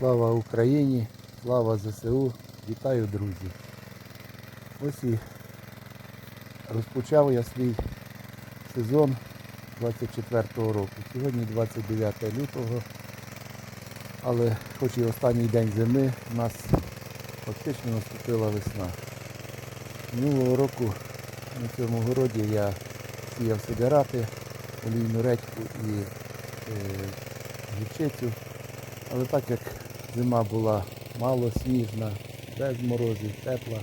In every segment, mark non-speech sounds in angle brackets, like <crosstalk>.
Слава Україні! Слава ЗСУ! Вітаю, друзі! Ось і розпочав я свій сезон 24-го року. Сьогодні 29 лютого, але хоч і останній день зими, у нас фактично наступила весна. Минулого року на цьому городі я сіяв сидирати, олійну редьку і е. Але так як зима була мало сніжна, без морозів, тепла,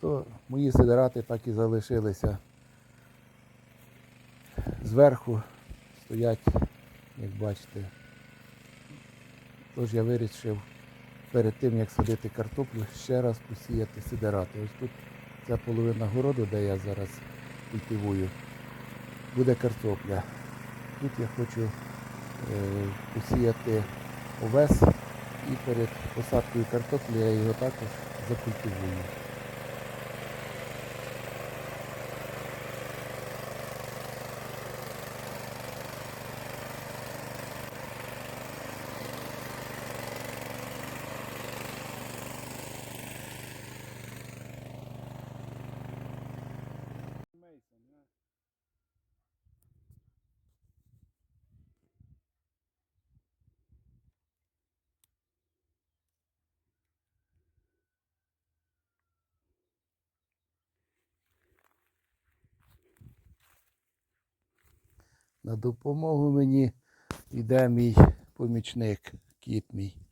то мої сидирати так і залишилися зверху, стоять, як бачите. Тож я вирішив перед тим, як садити картоплю, ще раз посіяти сидирати. Ось тут ця половина городу, де я зараз культивую, буде картопля. Тут я хочу е, посіяти овес і перед посадкою картоплі я його також закультивую. На допомогу мені йде мій помічник, кіт мій.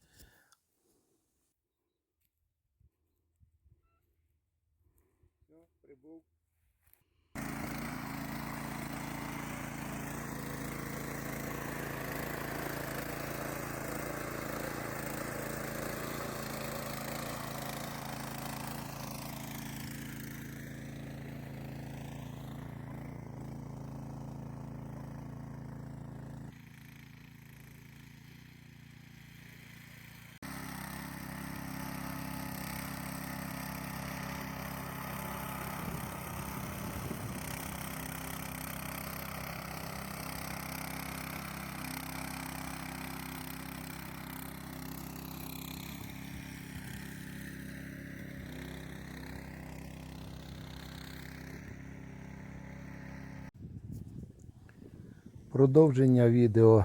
Продовження відео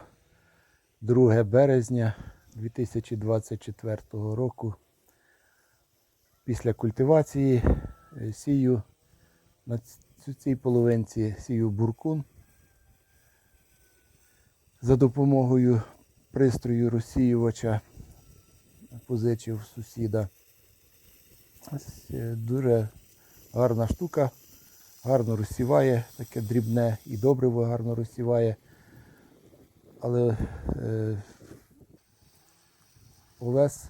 2 березня 2024 року. Після культивації е, сію на цій половинці сію буркун. За допомогою пристрою розсіювача позичив сусіда. Ось, е, Дуже гарна штука гарно розсіває, таке дрібне і добриво гарно розсіває. Але е, овес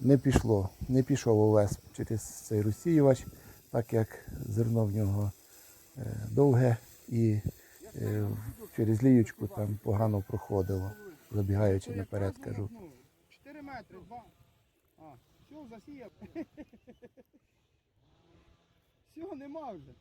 не пішло, не пішов овес через цей розсіювач, так як зерно в нього е, довге і е, через ліючку там погано проходило, забігаючи наперед, кажу. 4 метри, 2. А, все, засіяв. <laughs> Всього нема вже.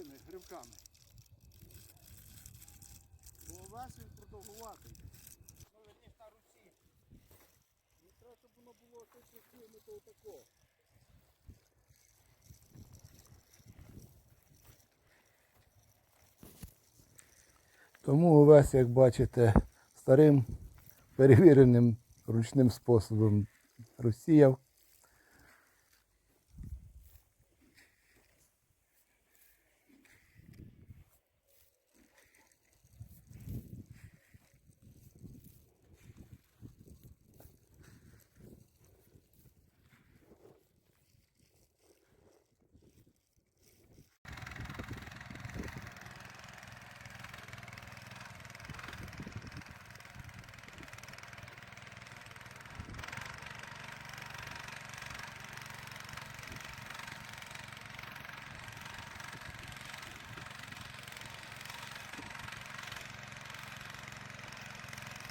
Цими гривками. Бо овес він продовгуватий. Ну, верніше на руці. Ну, треба, щоб воно було точно кинуто отако. Тому овес, як бачите, старим перевіреним ручним способом розсіяв.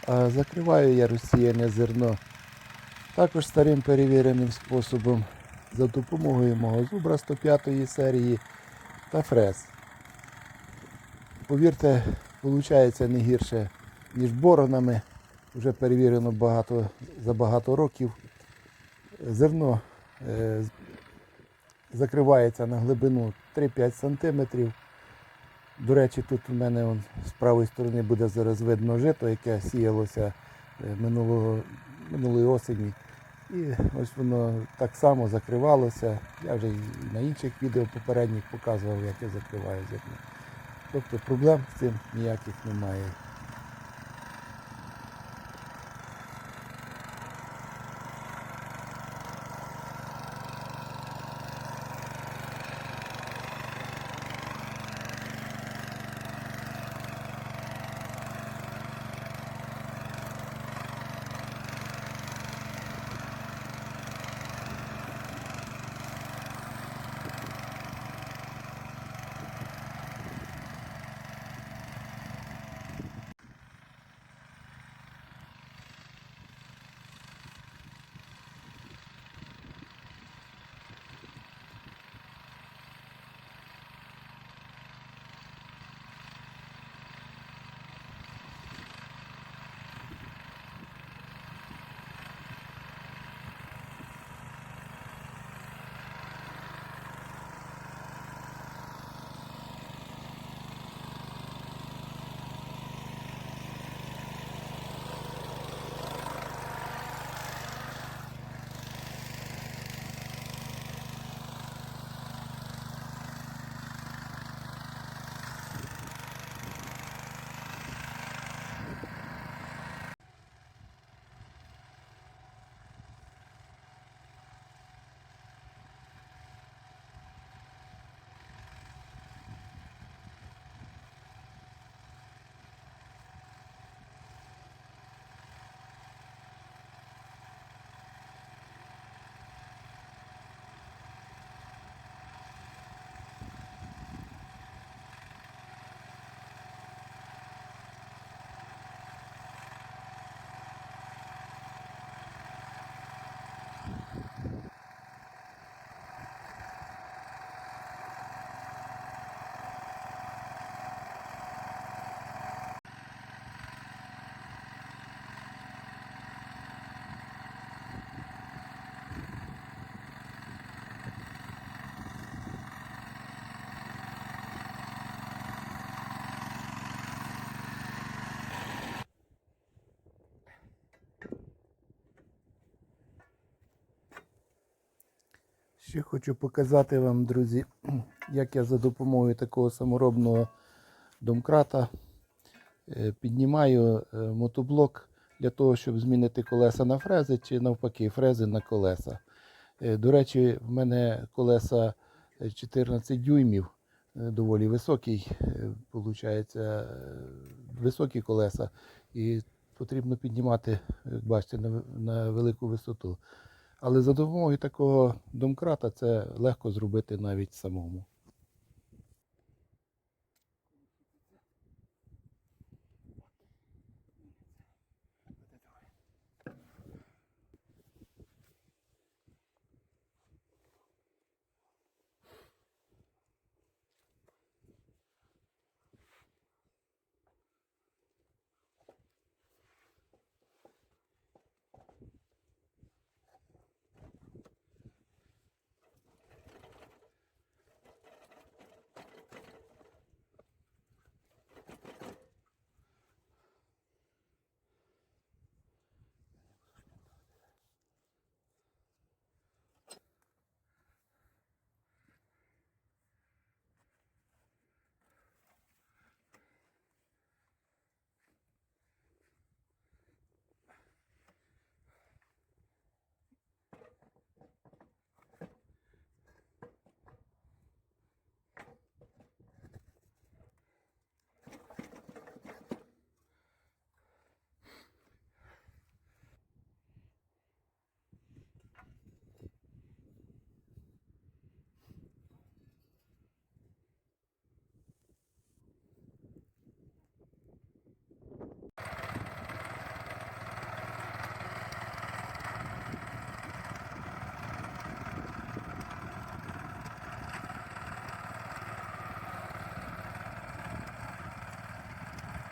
Закриваю я розсіяне зерно Також старим перевіреним способом за допомогою мого зубра 105 серії та фрез. Повірте, виходить не гірше, ніж боронами. Вже перевірено багато, за багато років. Зерно е, закривається на глибину 3-5 см. До речі, тут у мене он, з правої сторони буде зараз видно жито, яке сіялося е, минулого, минулої осені. І ось воно так само закривалося. Я вже і на інших відео попередніх показував, як я закриваю зерно. Тобто проблем з цим ніяких немає. Ще хочу показати вам, друзі, <clears throat> як я за допомогою такого саморобного домкрата е, піднімаю е, мотоблок для того, щоб змінити колеса на фрези чи навпаки фрези на колеса. Е, До речі, в мене колеса е, 14 дюймів, доволі високий, виходить, високі колеса. І потрібно піднімати, як бачите, на велику висоту. Але за допомогою такого домкрата це легко зробити навіть самому.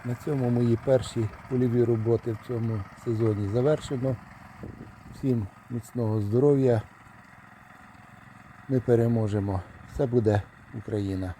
На цьому мої перші польові роботи в цьому сезоні завершено. Всім міцного здоров'я. Ми переможемо. Все буде Україна.